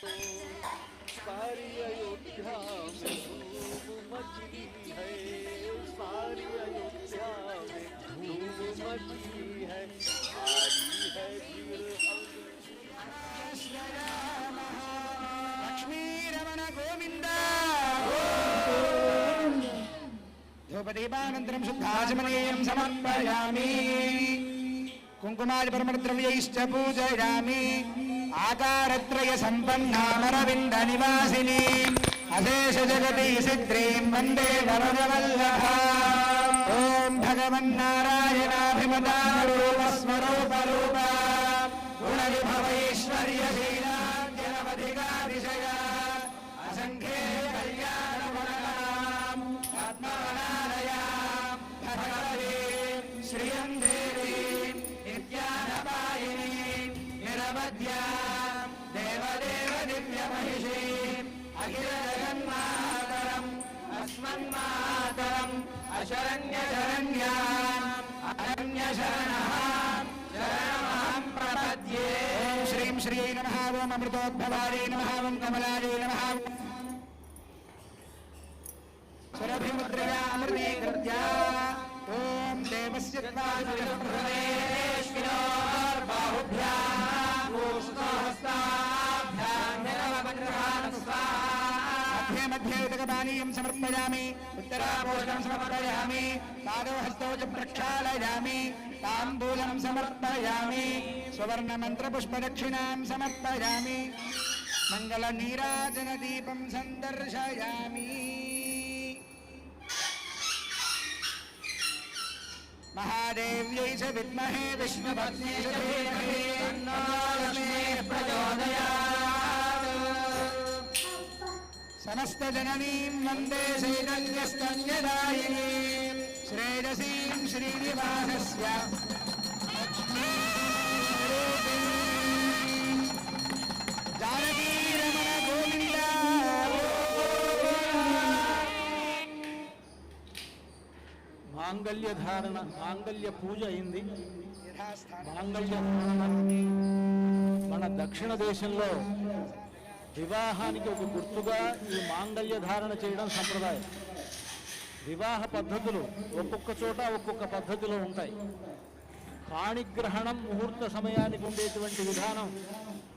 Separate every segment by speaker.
Speaker 1: तो सारी अयोध्या में धूम है सारी अयोध्या में धूम है सारी है
Speaker 2: लक्ष्मी रमण गोविंद ध्रुपदीपानन्तरं शुद्धाचमनीयं समर्पयामि। कुङ्कुमादिपरमद्रव्यैश्च पूजयामी। ఆకారత్రయ సంపన్నామరవింద నివాసిని అశేష జగతి సిద్ధ్రీం వందే వరదవల్లభ. ఓం భగవన్నారాయణాభిమతారూప స్వరూప నిరవధ్యా దేవదేవ దివ్య మహిషి అఖిల జగన్మాతరం అస్మన్మాతరం అశరణ్య శరణ్యా అరణ్య శరణ శరణమహం ప్రపద్యే. ఓం శ్రీం శ్రీ నమః ఓం అమృతోద్భవాయ నమః ఓం కమలాయ నమః आभ्य मध्ये उदकपानीयं समर्पयामि उत्तराभूषणं समर्पयामि पादौ हस्तौ च प्रक्षालयामि, ताम्बूलं समर्पयामि, सुवर्णमन्त्रपुष्पदक्षिणां समर्पयामि विद्महे समस्तजननीं वन्दे चैतन्यस्तन्यदायिनीं श्रेयसीं श्रीनिवासस्य लक्ष्मीस्वरूपिणीं जानकीरमण गोविन्द
Speaker 1: మాంగళ్య ధారణ మాంగళ్య పూజ అయింది
Speaker 2: యథాస్థానం
Speaker 1: మాంగళ్య ధారణ మన దక్షిణ దేశంలో వివాహానికి ఒక గుర్తుగా ఈ మాంగళ్య ధారణ చేయడం సంప్రదాయం. వివాహ పద్ధతులు ఒక్కొక్క చోట ఒక్కొక్క పద్ధతిలో ఉంటాయి. పాణిగ్రహణం ముహూర్త సమయానికి ఉండేటువంటి విధానం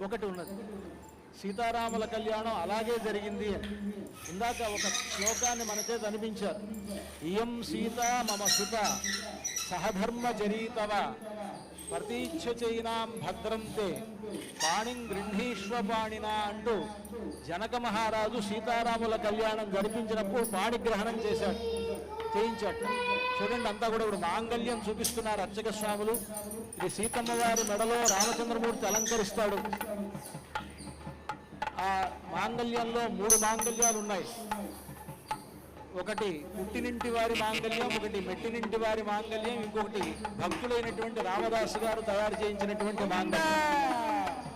Speaker 1: ఒకటి ఉన్నది. సీతారాముల కళ్యాణం అలాగే జరిగింది అని. ఇందాక ఒక శ్లోకాన్ని మన చేత అనిపించారు ఇయం సీత మమ సుత సహధర్మ జరీతవ ప్రతీక్ష చైనాం భద్రంతే పాణిం గృహీష్వ పాణినా అంటూ జనక మహారాజు సీతారాముల కళ్యాణం జరిపించినప్పుడు పాణిగ్రహణం చేశాడు చేయించాడు. చూడండి అంతా కూడా ఇప్పుడు మాంగళ్యం చూపిస్తున్నారు అర్చక స్వాములు ఇది సీతమ్మ వారి మెడలో రామచంద్రమూర్తి అలంకరిస్తాడు. ఆ మాంగళ్యంలో మూడు మాంగళ్యాలు ఉన్నాయి ఒకటి పుట్టినింటి వారి మాంగళ్యం ఒకటి మెట్టినింటి వారి మాంగళ్యం ఇంకొకటి భక్తులైనటువంటి రామదాసు గారు తయారు చేయించినటువంటి మాంగళ్యం.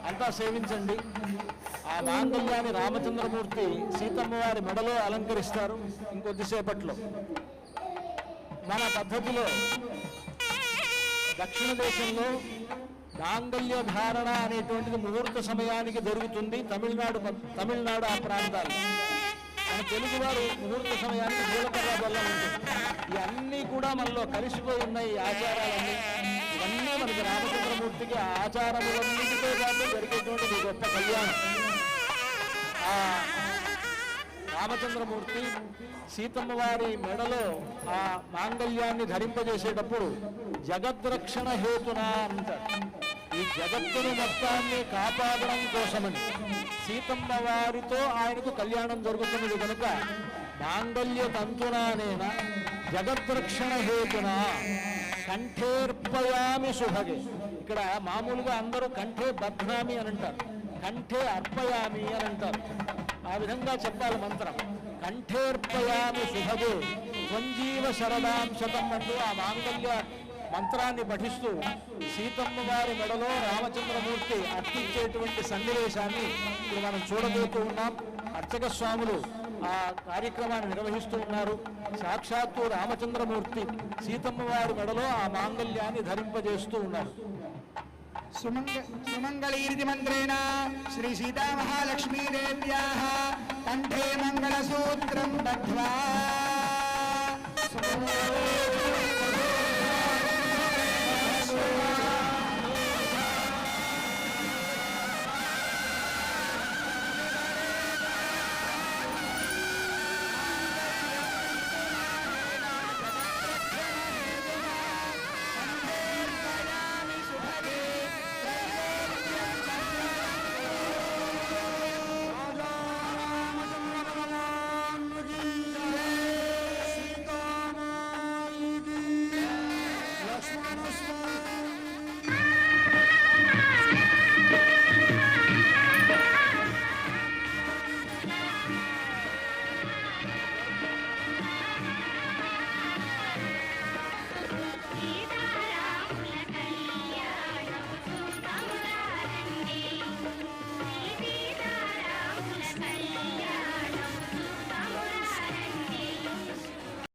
Speaker 1: అంతా సేవించండి. ఆ మాంగళ్యాన్ని రామచంద్రమూర్తి సీతమ్మ వారి మెడలో అలంకరిస్తారు ఇంకొద్దిసేపట్లో. మన పద్ధతిలో దక్షిణ దేశంలో మాంగళ్య ధారణ అనేటువంటిది ముహూర్త సమయానికి జరుగుతుంది. తమిళనాడు తమిళనాడు ఆ ప్రాంతాల్లో మన తెలుగు వారు ముహూర్త సమయానికి జీలకర్ర బెల్లం ఉంటుంది. ఇవన్నీ కూడా మనలో కలిసిపోయి ఉన్నాయి ఈ ఆచారాలన్నీ. ఇవన్నీ మనకి రామచంద్రమూర్తికి ఆ ఆచారములన్నిటితో పాటు జరిగేటువంటి గొప్ప కళ్యాణం. ఆ రామచంద్రమూర్తి సీతమ్మ వారి మెడలో ఆ మాంగళ్యాన్ని ధరింపజేసేటప్పుడు జగద్రక్షణ హేతున అంటారు. ఈ జగత్తును మొత్తాన్ని కాపాడడం కోసమని సీతమ్మ వారితో ఆయనకు కళ్యాణం జరుగుతున్నది కనుక మాంగళ్య తంతునానేన జగద్రక్షణ హేతున కంఠేర్పయామి శుభగే ఇక్కడ మామూలుగా అందరూ కంఠే బధ్నామి అని అంటారు. కంఠే అర్పయామి అని అంటారు. ఆ విధంగా చెప్పాలి మంత్రం. కంఠేర్పయామి శుభగే సంజీవ శరదాం శతం అంటూ ఆ మాంగళ్య మంత్రాన్ని పఠిస్తూ సీతమ్మ వారి మెడలో రామచంద్రమూర్తి అర్పించేటువంటి సన్నివేశాన్ని ఇప్పుడు మనం చూడబోతూ ఉన్నాం. అర్చక స్వాములు ఆ కార్యక్రమాన్ని నిర్వహిస్తూ ఉన్నారు. సాక్షాత్తు రామచంద్రమూర్తి సీతమ్మ వారి మెడలో ఆ మాంగళ్యాన్ని ధరింపజేస్తూ ఉన్నారు.
Speaker 2: సుమంగ సుమంగళీరితి మంత్రేణ శ్రీ సీతామహాలక్ష్మీదేవ్యాः కంఠే మంగళసూత్రం దగ్ధ్వా.